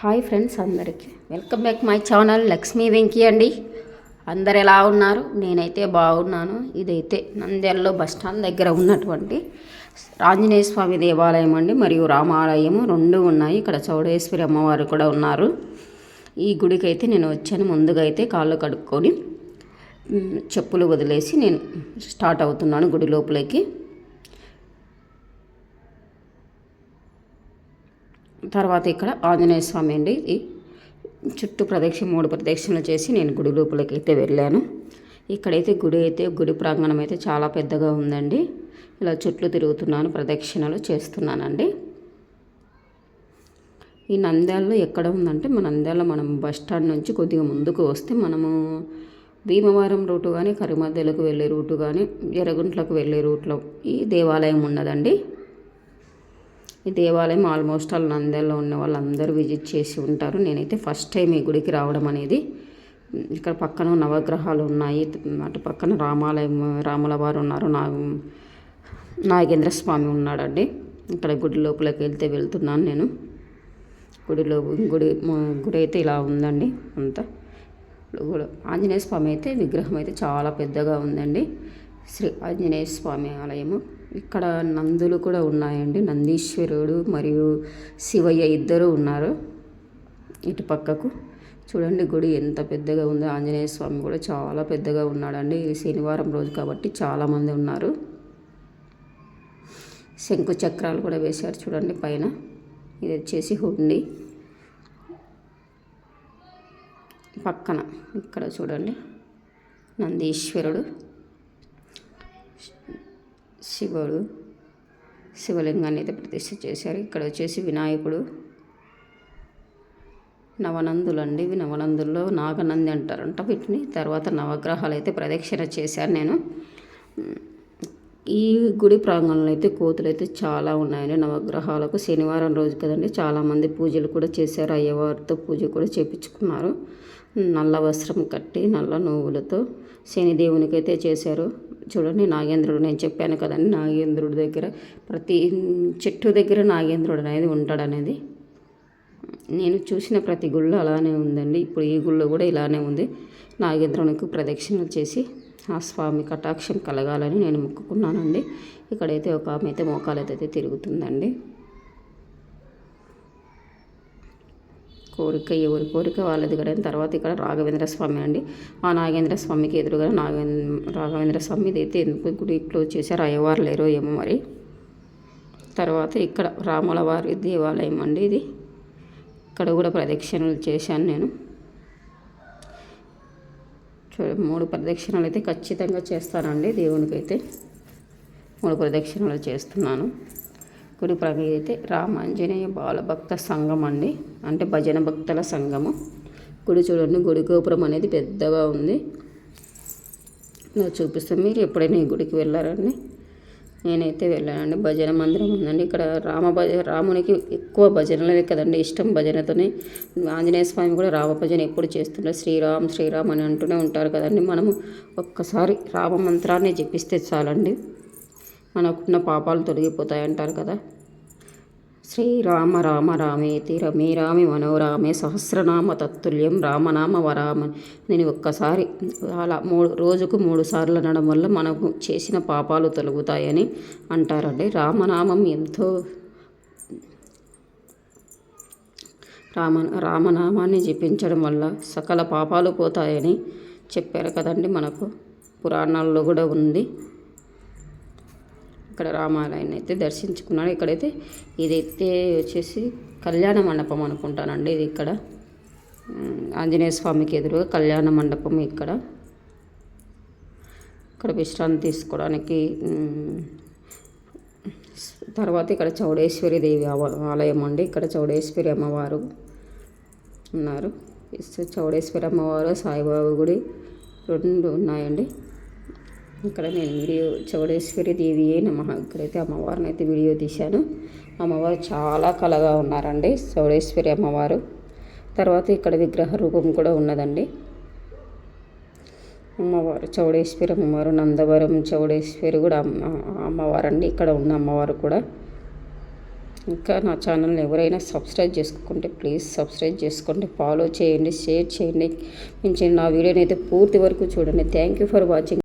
Hi friends అందరికీ. Welcome back my channel Lakshmi Venky అండి. అందరు ఎలా ఉన్నారు? నేనైతే బాగున్నాను. ఇదైతే నంద్యాలలో బస్ స్టాండ్ దగ్గర ఉన్నటువంటి ఆంజనేయ స్వామి దేవాలయం అండి. మరియు రామాలయము రెండు ఉన్నాయి. ఇక్కడ చౌడేశ్వరి అమ్మవారు కూడా ఉన్నారు. ఈ గుడికి అయితే నేను వచ్చాను. ముందుగా అయితే కాళ్ళు కడుక్కొని చెప్పులు వదిలేసి నేను స్టార్ట్ అవుతున్నాను గుడి లోపలికి. తర్వాత ఇక్కడ ఆంజనేయ స్వామి అండి. ఇది చుట్టూ ప్రదక్షిణ మూడు ప్రదక్షిణలు చేసి నేను గుడి లోపలికి అయితే వెళ్ళాను. ఇక్కడైతే గుడి అయితే గుడి ప్రాంగణం అయితే చాలా పెద్దగా ఉందండి. ఇలా చుట్లు తిరుగుతున్నాను ప్రదక్షిణలు చేస్తున్నానండి. ఈ నంద్యాలలో ఎక్కడ ఉందంటే మన నంద్యాల మనం బస్ స్టాండ్ నుంచి కొద్దిగా ముందుకు వస్తే మనము భీమవరం రూటు కానీ కరిమద్దెలకు వెళ్ళే రూటు కానీ ఎర్రగుంట్లకు వెళ్ళే రూట్లో ఈ దేవాలయం ఉన్నదండి. ఈ దేవాలయం ఆల్మోస్ట్ ఆల్ నంద్యాలలో ఉన్న వాళ్ళందరూ విజిట్ చేసి ఉంటారు. నేనైతే ఫస్ట్ టైం ఈ గుడికి రావడం అనేది. ఇక్కడ పక్కన నవగ్రహాలు ఉన్నాయి. అటు పక్కన రామాలయం రాముల వారు ఉన్నారు. నా నాగేంద్ర స్వామి ఉన్నాడండి. ఇక్కడ గుడి లోపలికి వెళ్తే వెళ్తున్నాను నేను. గుడిలో గుడి గుడి అయితే ఇలా ఉందండి అంతా. గుడి ఆంజనేయ స్వామి అయితే విగ్రహం అయితే చాలా పెద్దగా ఉందండి. శ్రీ ఆంజనేయ స్వామి ఆలయము. ఇక్కడ నందులు కూడా ఉన్నాయండి. నందీశ్వరుడు మరియు శివయ్య ఇద్దరు ఉన్నారు ఇటు పక్కకు. చూడండి గుడి ఎంత పెద్దగా ఉందో. ఆంజనేయ స్వామి కూడా చాలా పెద్దగా ఉన్నాడండి. ఇది శనివారం రోజు కాబట్టి చాలామంది ఉన్నారు. శంకు చక్రాలు కూడా వేశారు చూడండి పైన. ఇది వచ్చేసి హుండి. పక్కన ఇక్కడ చూడండి. నందీశ్వరుడు. శివుడు శివలింగాన్ని అయితే ప్రతిష్ఠ చేశారు. ఇక్కడ వచ్చేసి వినాయకుడు నవనందులు అండి ఇవి నవనందుల్లో నాగనంది అంటారంట వీటిని. తర్వాత నవగ్రహాలు అయితే ప్రదక్షిణ చేశాను నేను. ఈ గుడి ప్రాంగణంలో అయితే కోతులు అయితే చాలా ఉన్నాయండి. నవగ్రహాలకు శనివారం రోజు కదండి. చాలామంది పూజలు కూడా చేశారు. అయ్యవారితో పూజ కూడా చేపించుకున్నారు. నల్ల వస్త్రం కట్టి నల్ల నువ్వులతో శనిదేవునికి అయితే చేశారు. చూడండి నాగేంద్రుడు నేను చెప్పాను కదండి నాగేంద్రుడి దగ్గర ప్రతి చెట్టు దగ్గర నాగేంద్రుడు అనేది ఉంటాడనేది. నేను చూసిన ప్రతి గుళ్ళు అలానే ఉందండి. ఇప్పుడు ఈ గుళ్ళు కూడా ఇలానే ఉంది. నాగేంద్రునికి ప్రదక్షిణలు చేసి ఆ స్వామి కటాక్షం కలగాలని నేను మొక్కుకున్నానండి. ఇక్కడైతే ఒక ఆమె అయితే మోకాలైతే అయితే తిరుగుతుందండి. కోరిక ఎవరి కోరిక వాళ్ళది కూడా తర్వాత ఇక్కడ రాఘవేంద్ర స్వామి అండి. ఆ నాగేంద్ర స్వామికి ఎదురుగా నాగేంద్ర రాఘవేంద్ర స్వామి అయితే ఎందుకు గుడి క్లోజ్ చేశారు అయ్యవారు లేరో ఏమో మరి. తర్వాత ఇక్కడ రాముల వారి దేవాలయం అండి ఇది. ఇక్కడ కూడా ప్రదక్షిణలు చేశాను నేను. మూడు ప్రదక్షిణలు అయితే ఖచ్చితంగా చేస్తానండి దేవునికైతే. మూడు ప్రదక్షిణలు చేస్తున్నాను. గుడి ప్రగతి అయితే రామాంజనేయ బాలభక్త సంఘం అండి. అంటే భజన భక్తుల సంఘము. గుడి చూడండి గుడి గోపురం అనేది పెద్దగా ఉంది. నేను చూపిస్తాను మీరు ఎప్పుడైనా ఈ గుడికి వెళ్ళారండి? నేనైతే వెళ్ళానండి. భజన మందిరం ఉందండి. ఇక్కడ రామ భజ రామునికి ఎక్కువ భజనలే కదండి ఇష్టం భజనతోనే. ఆంజనేయ స్వామి కూడా రామ భజన ఎప్పుడు చేస్తుంటారు. శ్రీరామ్ శ్రీరామ్ అని అంటూనే ఉంటారు కదండి. మనము ఒక్కసారి రామ మంత్రాన్ని జపిస్తే చాలండి. మనకున్న పాపాలు తొలగిపోతాయి అంటారు కదా. శ్రీరామ రామ రామేతి రమే రామి మనోరామే సహస్రనామ తత్తుల్యం రామనామ వరామ నేను ఒక్కసారి అలా మూడు రోజుకు మూడు సార్లు అనడం వల్ల మనకు చేసిన పాపాలు తొలగుతాయని అంటారండి. రామనామం ఎంతో రామ రామనామాన్ని జపించడం వల్ల సకల పాపాలు పోతాయని చెప్పారు కదండి మనకు. పురాణాల్లో కూడా ఉంది. ఇక్కడ రామాలయాన్ని అయితే దర్శించుకున్నాను. ఇక్కడైతే ఇదైతే వచ్చేసి కళ్యాణ మండపం అనుకుంటానండి ఇది ఇక్కడ. ఆంజనేయ స్వామికి ఎదురుగా కళ్యాణ మండపం ఇక్కడ. ఇక్కడ విశ్రాంతి తీసుకోవడానికి తర్వాత ఇక్కడ చౌడేశ్వరి దేవి ఆలయం అండి. ఇక్కడ చౌడేశ్వరి అమ్మవారు ఉన్నారు. చౌడేశ్వరి అమ్మవారు సాయిబాబు గుడి రెండు ఉన్నాయండి. ఇక్కడ నేను వీడియో చౌడేశ్వరి దేవియే నమ. ఇక్కడైతే అమ్మవారిని అయితే వీడియో తీశాను. అమ్మవారు చాలా కలగా ఉన్నారండి చౌడేశ్వరి అమ్మవారు. తర్వాత ఇక్కడ విగ్రహ రూపం కూడా ఉన్నదండి. అమ్మవారు చౌడేశ్వరి అమ్మవారు నందవరం చౌడేశ్వరి కూడా అమ్మ అమ్మవారు అండి ఇక్కడ ఉన్న అమ్మవారు కూడా. ఇంకా నా ఛానల్ని ఎవరైనా సబ్స్క్రైబ్ చేసుకుంటే ప్లీజ్ సబ్స్క్రైబ్ చేసుకోండి. ఫాలో చేయండి షేర్ చేయండి. మించి నా వీడియోని అయితే పూర్తి వరకు చూడండి. Thank you for watching